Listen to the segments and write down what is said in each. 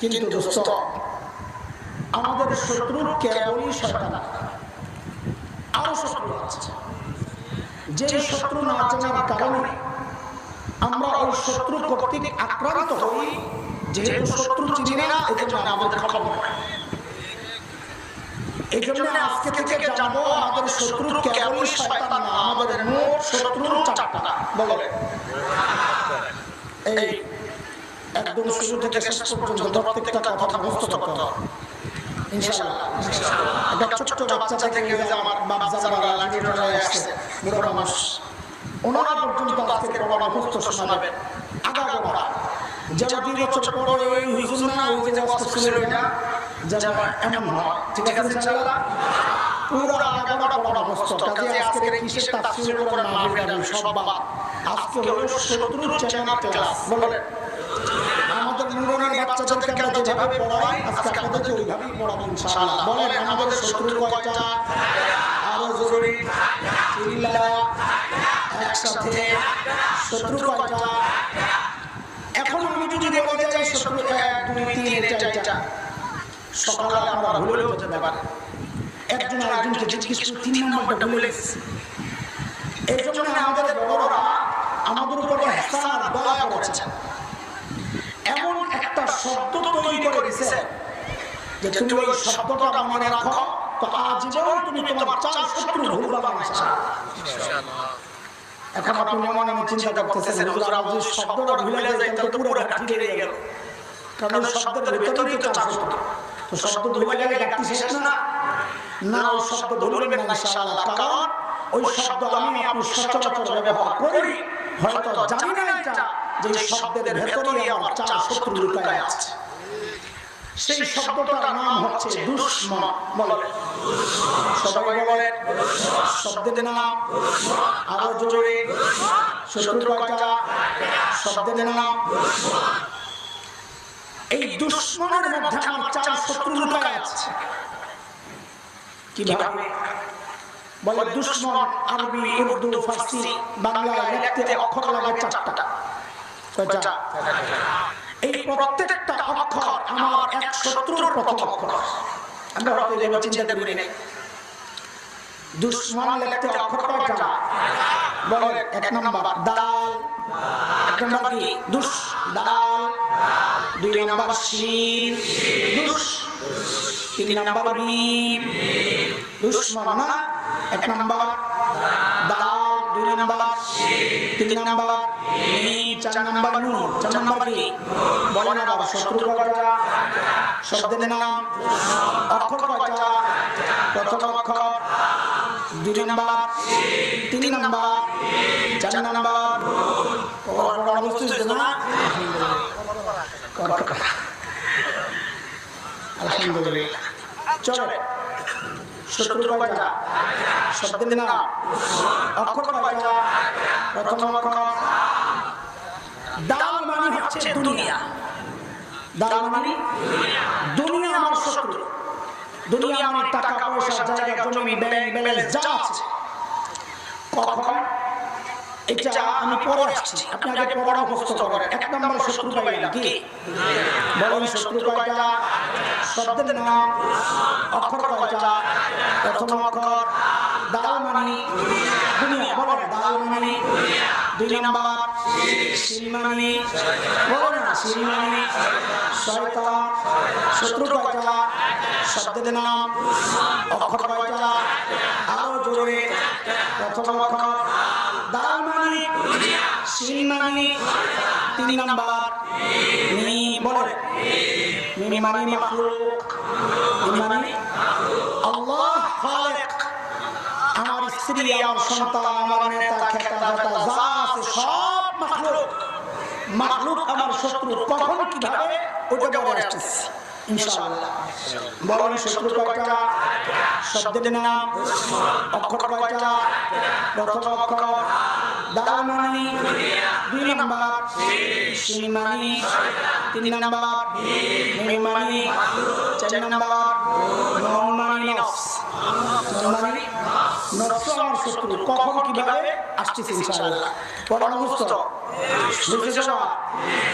কিন্তু দোস্ত আমাদের শত্রু কেবলই শয়তান। আরও শত্রু আছে। যে শত্রু না জানার কারণে আমরা ওই শত্রু কর্তৃক আক্রান্ত হই যেহেতু শত্রু চিনি না এই জন্য আমাদের খবর। এই জন্য আজকে থেকে জানব আমাদের শত্রু কেবলই শয়তান না আমাদের মোট শত্রু চারটা। বলো। এই একদম শুরু থেকে শেষ পর্যন্ত প্রত্যেকটা কথা মুখস্থ করতে হবে ইনশাআল্লাহ। একটা ছোট্ট বাচ্চা থেকে আমার বাপ যারা লাঠিটা আসছে। বুড়ো মানুষ ওনারা পর্যন্ত আজকে বড় মুক্ত শোনাবেন। আগা দুই বছর পরে ওই হুজুর না ওই যে অস্ত্র ছিল না যেন এমন হয় ঠিক আছে ইনশাআল্লাহ। পুরো আগা গোড়া বড় মুক্ত কাজে আজকে কিসের তাফসীর করে না বলবেন সব বাবা আজকে হলো শত্রু চেনা ক্লাস বলেন। আমাদের বাচ্চাদেরকে আমরা যেভাবে পড়াই আজকে আপনাদেরকে ওইভাবেই পড়াবো ইনশাআল্লাহ। বলেন আমাদের শত্রু কয়টা? আরও জরুরি। চিল্লা। একসাথে। শত্রু কয়টা? এখন আমি যদি বলে যাই শত্রু এক দুই তিন এটা সকালে আমরা ভুলেও যেতে পারে। একজন আরেকজনকে জিজ্ঞেস করে তিন নম্বরটা ভুলে গেছে। এই জন্য আমাদের বড়রা আমাদের উপরে হেসান আর দয়া একটা শব্দ তৈরি করে দিছে যে তুমি ওই শব্দটা মনে রাখো তো আজীবন তুমি তোমার চার শত্রু ভুলবা ইনশাআল্লাহ। এখন আপনি মনে মনে চিন্তা করতেছেন, হুজুর যদি শব্দটা ভুলে যায় তাহলে তো পুরো ঘাটি গেল। কারণ শব্দের ভেতরেই তো শব্দ তো শব্দ ভুলে গেলে ঘাটি শেষ না? না, ওই শব্দ ভুলবেন না ইনশাআল্লাহ, কারণ ওই শব্দ আমি আপনি সচরাচর ব্যবহার করি। হয়তো জানি না এটা। যে শব্দের ভেতরেই আমার চার শত্রু লুকায় আছে। সেই শব্দটার নাম হচ্ছে দুশ্মন। বলে সবাই বলেন। শব্দের নাম আরও জোরে। শত্রু কয়টা শব্দের নাম এই দুশ্মনের মধ্যে আমার চার শত্রু লুকায় আছে। কীভাবে? বলে দুশ্মন আরবি উর্দু ফার্সি বাংলা লিখতে অক্ষর লাগে চারটা। এই প্রত্যেকটা অক্ষর আমার এক শত্রুর প্রথম অক্ষর। আমরা হয়তো এভাবে চিন্তা করি নাই দুশ্মন লিখতে অক্ষর কয়টা বলেন এক নম্বর দাল এক নম্বর কি? দুষ দাল। দুই নম্বর শির দুষ। তিন নম্বর মিম দুশ্মন না এক নম্বর দাল। দুই নম্বর তিন নম্বর চার নম্বর নুন চার নম্বর কি? বলেন আবার শত্রু কয়টা শব্দের নাম অক্ষর কয়টা প্রথম অক্ষর দুই নম্বর তিন নম্বর চার নম্বর না? আলহামদুলিল্লাহ। চলো। শত্রু কয়টা শব্দের নাম অক্ষর। কয়টা প্রথম অক্ষর দাল মানে হচ্ছে দুনিয়া। দাল মানে দুনিয়া আমার শত্রু। দুনিয়া মানে টাকা পয়সা জায়গা জমি ব্যাংক ব্যালেন্স যা আছে। কখন? এটা আমি পরে আসছি। আপনি আগে পড়া মুখস্থ করেন। এক নম্বর শত্রু পাইলাম কি? বলেন শত্রু কয়টা শব্দের নাম অক্ষর কয়টা প্রথম অক্ষর দাল মানে দুনিয়া বলেন দাল মানে দুই নম্বর সিল মানে বলেন না সিল মানে শয়তান শত্রু কয়টা শব্দের নাম অক্ষর কয়টা আরও জোরে প্রথম অক্ষর দাল মানে সিল মানে তিন নাম্বার মি বলে মি মানে মাখলুক মি মানে আল্লাহ আমার স্ত্রী, আমার সন্তান, আমার নেতা, খেতা যা আছে সব মাখলুক। মাখলুক আমার শত্রু। কখন কীভাবে? ওটা পরে আসতেছে। ইনশাআল্লাহ। বলেন, শত্রু কয়টা? শব্দের নাম? তিন নন মানে নফস নন মানে নফস আমার শত্রু। কখন কীভাবে? আসতেছে ইনশাআল্লাহ। পড়ানো বুঝতো বুঝতেছ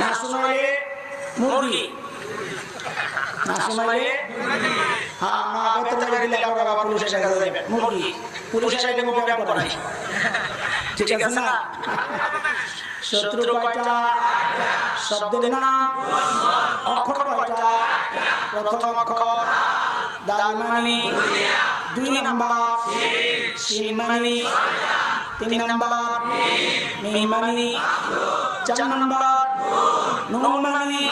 না শোনালে মুরগি। না শোনালে হ্যাঁ না বেতন লাগে দিলে আপনারা আবার পুলিশের কাছে যাবেন মুরগি। পুলিশের না? কয়টা? শব্দের নাম অক্ষর প্রথম অক্ষর। দাল মানে দুই নম্বর শিন মানে তিন নম্বর মিম মানে চার নম্বর নুন মানে